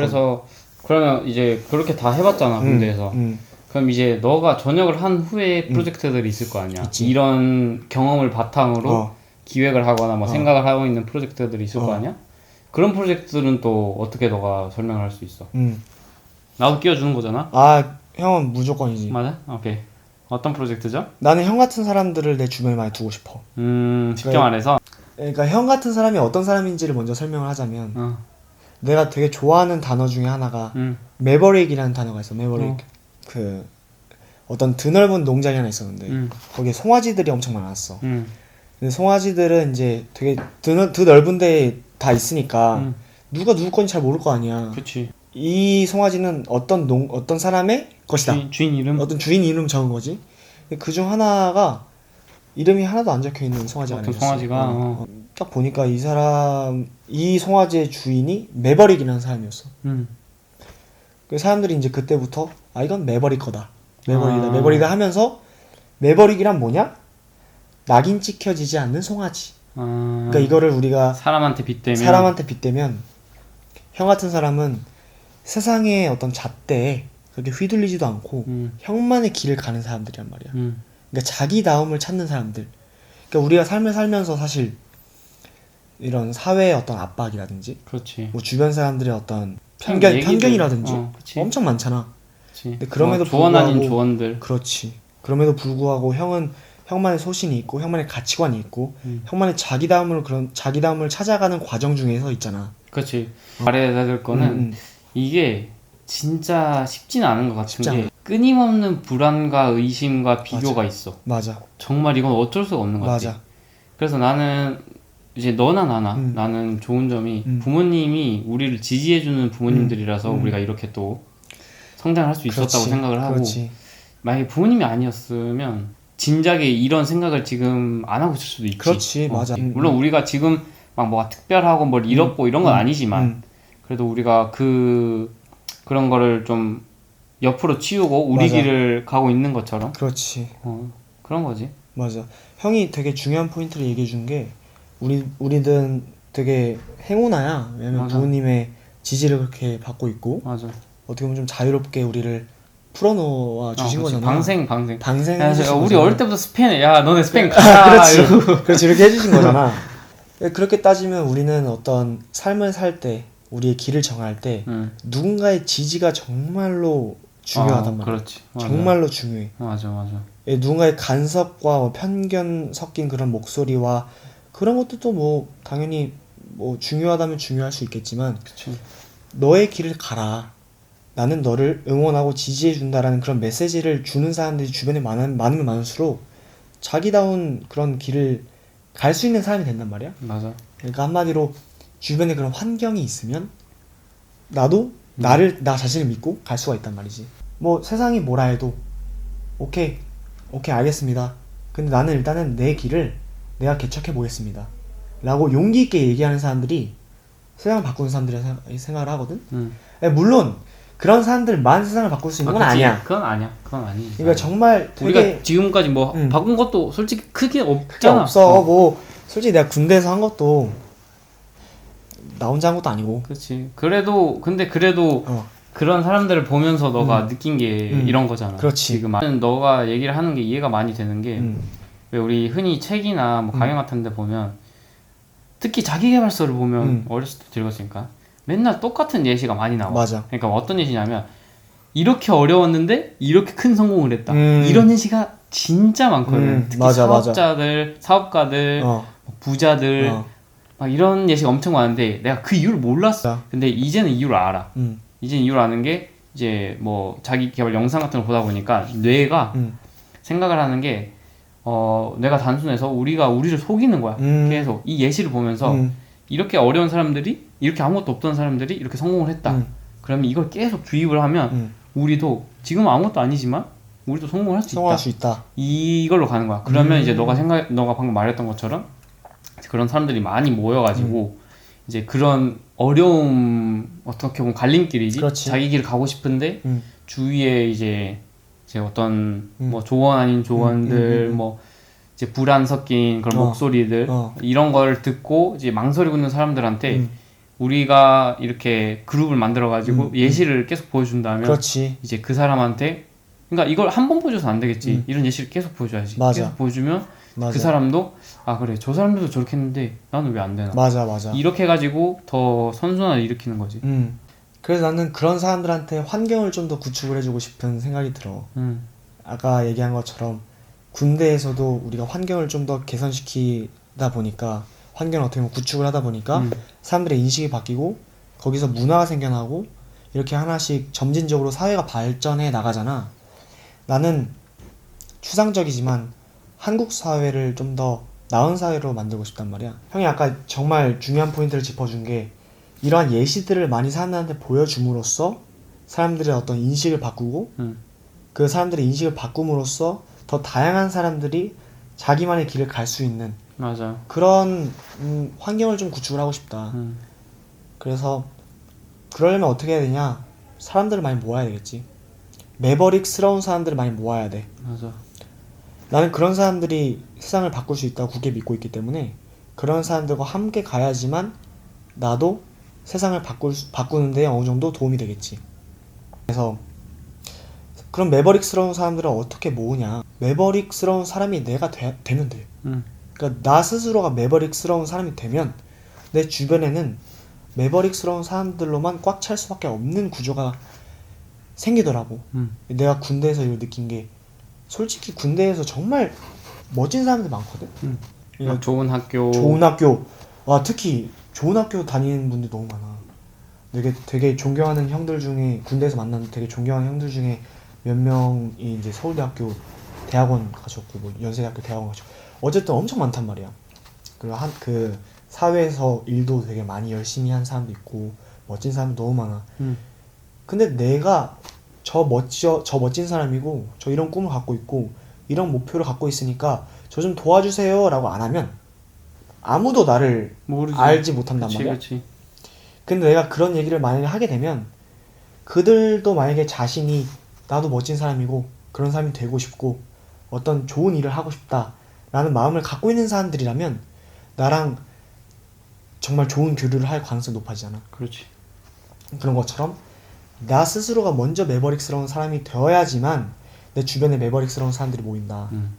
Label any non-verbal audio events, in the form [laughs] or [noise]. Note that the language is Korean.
그래서 그러면 이제 그렇게 다 해봤잖아 군대에서. 음, 그럼 이제 너가 전역을 한 후에 프로젝트들이 있을 거 아니야. 있지. 이런 경험을 바탕으로 어. 기획을 하거나 뭐 어. 생각을 하고 있는 프로젝트들이 있을 거 어. 아니야. 그런 프로젝트들은 또 어떻게 너가 설명을 할 수 있어? 음. 나도 끼워주는 거잖아. 아 형은 무조건이지. 맞아? 오케이. 어떤 프로젝트죠? 나는 형 같은 사람들을 내 주변에 많이 두고 싶어. 음, 네. 직접 안에서. 그러니까 형 같은 사람이 어떤 사람인지를 먼저 설명을 하자면 어, 내가 되게 좋아하는 단어 중에 하나가 음, 매버릭이라는 단어가 있어. 매버릭. 어. 그 어떤 드넓은 농장이 하나 있었는데 음, 거기에 송아지들이 엄청 많았어. 음, 근데 송아지들은 이제 되게 드넓, 드넓은 데에 다 있으니까 음. 누가 누구 건지 잘 모를 거 아니야. 그치. 이 송아지는 어떤 농 어떤 사람의 것이다. 주인, 주인 이름? 어떤 주인 이름 적은 거지. 그 중 하나가 이름이 하나도 안 적혀 있는 송아지가 어떤 아니었어. 송아지가, 어, 어. 어. 딱 보니까 이 사람 이 송아지의 주인이 매버릭이라는 사람이었어. 음, 그 사람들이 이제 그때부터 아 이건 매버릭 거다. 매버릭이다. 아. 매버릭이다 하면서 매버릭이란 뭐냐? 낙인 찍혀지지 않는 송아지. 아, 그러니까 이거를 우리가 사람한테 빗대면. 사람한테 빗대면 형 같은 사람은 세상의 어떤 잣대에 그렇게 휘둘리지도 않고 음, 형만의 길을 가는 사람들이란 말이야. 음, 그러니까 자기다움을 찾는 사람들. 그러니까 우리가 삶을 살면서 사실 이런 사회의 어떤 압박이라든지 그렇지. 뭐 주변 사람들의 어떤 편견 얘기들, 편견이라든지 어, 그치. 엄청 많잖아. 그치. 근데 그럼에도 뭐 조언 아닌 불구하고- 조언들. 그렇지. 그럼에도 불구하고 형은 형만의 소신이 있고 형만의 가치관이 있고 음. 형만의 자기다움을 그런 자기다움을 찾아가는 과정 중에서 있잖아. 그렇지. 말해야 될 거는 음, 음. 이게 진짜 쉽지는 않은 것 같은 게 끊임없는 불안과 의심과 비교가 있어. 맞아. 정말 이건 어쩔 수가 없는 것 같아. 맞아. 그래서 나는 이제 너나 나나 음. 나는 좋은 점이 음. 부모님이 우리를 지지해주는 부모님들이라서 음. 우리가 이렇게 또 성장할 수 있었다고 그렇지. 생각을 하고 그렇지. 만약에 부모님이 아니었으면 진작에 이런 생각을 지금 안 하고 있을 수도 있지. 그렇지, 어, 맞아. 음, 물론 우리가 지금 막 뭐가 특별하고 뭘 잃었고 이런 건 음, 아니지만 음. 그래도 우리가 그 그런 거를 좀 옆으로 치우고 우리 맞아. 길을 가고 있는 것처럼 그렇지. 어, 그런 거지. 맞아. 형이 되게 중요한 포인트를 얘기해 준 게 우리 우리는 되게 행운아야. 왜냐면 맞아. 부모님의 지지를 그렇게 받고 있고 맞아. 어떻게 보면 좀 자유롭게 우리를 풀어놓아 주신 어, 그치. 거잖아. 방생 방생. 방생. 야, 우리 거잖아. 어릴 때부터 스페인 야 너네 스페인 가라 [laughs] 그렇지. 이러고. 그렇지 이렇게 해주신 거잖아. [laughs] 그렇게 따지면 우리는 어떤 삶을 살 때 우리의 길을 정할 때 응. 누군가의 지지가 정말로 중요하단 어, 말이야. 그렇지. 맞아. 정말로 중요해. 맞아 맞아. 예, 누군가의 간섭과 뭐 편견 섞인 그런 목소리와 그런 것도 또 뭐 당연히 뭐 중요하다면 중요할 수 있겠지만 그치. 너의 길을 가라. 나는 너를 응원하고 지지해 준다라는 그런 메시지를 주는 사람들이 주변에 많은, 많으면 많을수록 자기다운 그런 길을 갈 수 있는 사람이 된단 말이야. 맞아. 그러니까 한마디로 주변에 그런 환경이 있으면 나도 나를 나 자신을 믿고 갈 수가 있단 말이지. 뭐 세상이 뭐라 해도 오케이 오케이 알겠습니다. 근데 나는 일단은 내 길을 내가 개척해 보겠습니다. 라고 용기 있게 얘기하는 사람들이 세상을 바꾸는 사람들이라 생각- 생각을 하거든. 응. 예, 물론 그런 사람들만 세상을 바꿀 수 있는 건 아. 아니야. 그건 아니야. 그건 아니지. 그러니까 정말 되게 우리가 지금까지 뭐 응. 바꾼 것도 솔직히 크게 없잖아. 없어. 어. 뭐 솔직히 내가 군대에서 한 것도 나 혼자 한 것도 아니고. 그렇지. 그래도 근데 그래도 어. 그런 사람들을 보면서 너가 음. 느낀 게 음. 이런 거잖아. 그렇지. 지금 아- 너가 얘기를 하는 게 이해가 많이 되는 게 왜 음. 우리 흔히 책이나 뭐 음. 강연 같은 데 보면 특히 자기계발서를 보면 음. 어렸을 때 읽었으니까 맨날 똑같은 예시가 많이 나와. 맞아. 그러니까 어떤 예시냐면 이렇게 어려웠는데 이렇게 큰 성공을 했다. 음. 이런 예시가 진짜 많거든. 음, 특히 맞아, 맞아. 사업자들, 사업가들, 어. 뭐 부자들 어. 막 이런 예시가 엄청 많은데 내가 그 이유를 몰랐어. 맞아. 근데 이제는 이유를 알아. 음. 이제는 이유를 아는 게 이제 뭐 자기 개발 영상 같은 걸 보다 보니까 뇌가 음. 생각을 하는 게 어, 뇌가 단순해서 우리가 우리를 속이는 거야. 음. 계속 이 예시를 보면서 음. 이렇게 어려운 사람들이 이렇게 아무것도 없던 사람들이 이렇게 성공을 했다. 음. 그러면 이걸 계속 주입을 하면 음. 우리도 지금 아무것도 아니지만 우리도 성공할 수 성공할 있다. 수 있다. 이걸로 가는 거야. 그러면 음. 이제 너가 생각, 너가 방금 말했던 것처럼 그런 사람들이 많이 모여가지고 음. 이제 그런 어려움 어떻게 보면 갈림길이지. 그렇지. 자기 길 가고 싶은데 음. 주위에 이제 이제 어떤 음. 뭐 조언 아닌 조언들 음, 음, 음, 음. 뭐 이제 불안 섞인 그런 어. 목소리들 어. 이런 걸 듣고 이제 망설이고 있는 사람들한테 음. 우리가 이렇게 그룹을 만들어 가지고 음, 예시를 계속 보여준다면 그렇지. 이제 그 사람한테 그러니까 이걸 한 번 보여줘서 안 되겠지 음. 이런 예시를 계속 보여줘야지 맞아. 계속 보여주면 맞아. 그 사람도 아 그래 저 사람들도 저렇게 했는데 나는 왜 안 되나 맞아, 맞아. 이렇게 해가지고 더 선순환을 일으키는 거지 음. 그래서 나는 그런 사람들한테 환경을 좀 더 구축을 해주고 싶은 생각이 들어. 음, 아까 얘기한 것처럼 군대에서도 우리가 환경을 좀 더 개선시키다 보니까 환경을 어떻게 보면 구축을 하다 보니까 음. 사람들의 인식이 바뀌고 거기서 문화가 생겨나고 이렇게 하나씩 점진적으로 사회가 발전해 나가잖아. 나는 추상적이지만 한국 사회를 좀 더 나은 사회로 만들고 싶단 말이야. 형이 아까 정말 중요한 포인트를 짚어준 게 이러한 예시들을 많이 사람들한테 보여줌으로써 사람들의 어떤 인식을 바꾸고 음. 그 사람들의 인식을 바꿈으로써 더 다양한 사람들이 자기만의 길을 갈 수 있는 맞아 그런 음, 환경을 좀 구축을 하고 싶다. 음, 그래서 그러려면 어떻게 해야 되냐? 사람들을 많이 모아야 되겠지. 매버릭스러운 사람들을 많이 모아야 돼. 맞아 나는 그런 사람들이 세상을 바꿀 수 있다고 굳게 믿고 있기 때문에 그런 사람들과 함께 가야지만 나도 세상을 바꿀 수- 바꾸는데 어느 정도 도움이 되겠지. 그래서 그런 매버릭스러운 사람들을 어떻게 모으냐? 매버릭스러운 사람이 내가 되, 되면 돼. 음, 그러니까 나 스스로가 매버릭스러운 사람이 되면 내 주변에는 매버릭스러운 사람들로만 꽉 찰 수밖에 없는 구조가 생기더라고. 음. 내가 군대에서 이걸 느낀 게 솔직히 군대에서 정말 멋진 사람들 많거든. 음. 그러니까 좋은 학교 좋은 학교, 와 특히 좋은 학교 다니는 분들 너무 많아. 되게 되게 존경하는 형들 중에 군대에서 만난 되게 존경하는 형들 중에 몇 명이 이제 서울대학교 대학원 가셨고 뭐 연세대학교 대학원 가셨고 어쨌든 엄청 많단 말이야. 그리고 한 그 사회에서 일도 되게 많이 열심히 한 사람도 있고 멋진 사람도 너무 많아. 음. 근데 내가 저 멋져 저 멋진 사람이고 저 이런 꿈을 갖고 있고 이런 목표를 갖고 있으니까 저 좀 도와주세요라고 안 하면 아무도 나를 모르지 알지 못한단 그치 말이야. 그치 근데 내가 그런 얘기를 만약에 하게 되면 그들도 만약에 자신이 나도 멋진 사람이고 그런 사람이 되고 싶고 어떤 좋은 일을 하고 싶다라는 마음을 갖고 있는 사람들이라면 나랑 정말 좋은 교류를 할 가능성이 높아지잖아. 그렇지 그런 것처럼 나 스스로가 먼저 매버릭스러운 사람이 되어야지만 내 주변에 매버릭스러운 사람들이 모인다. 음.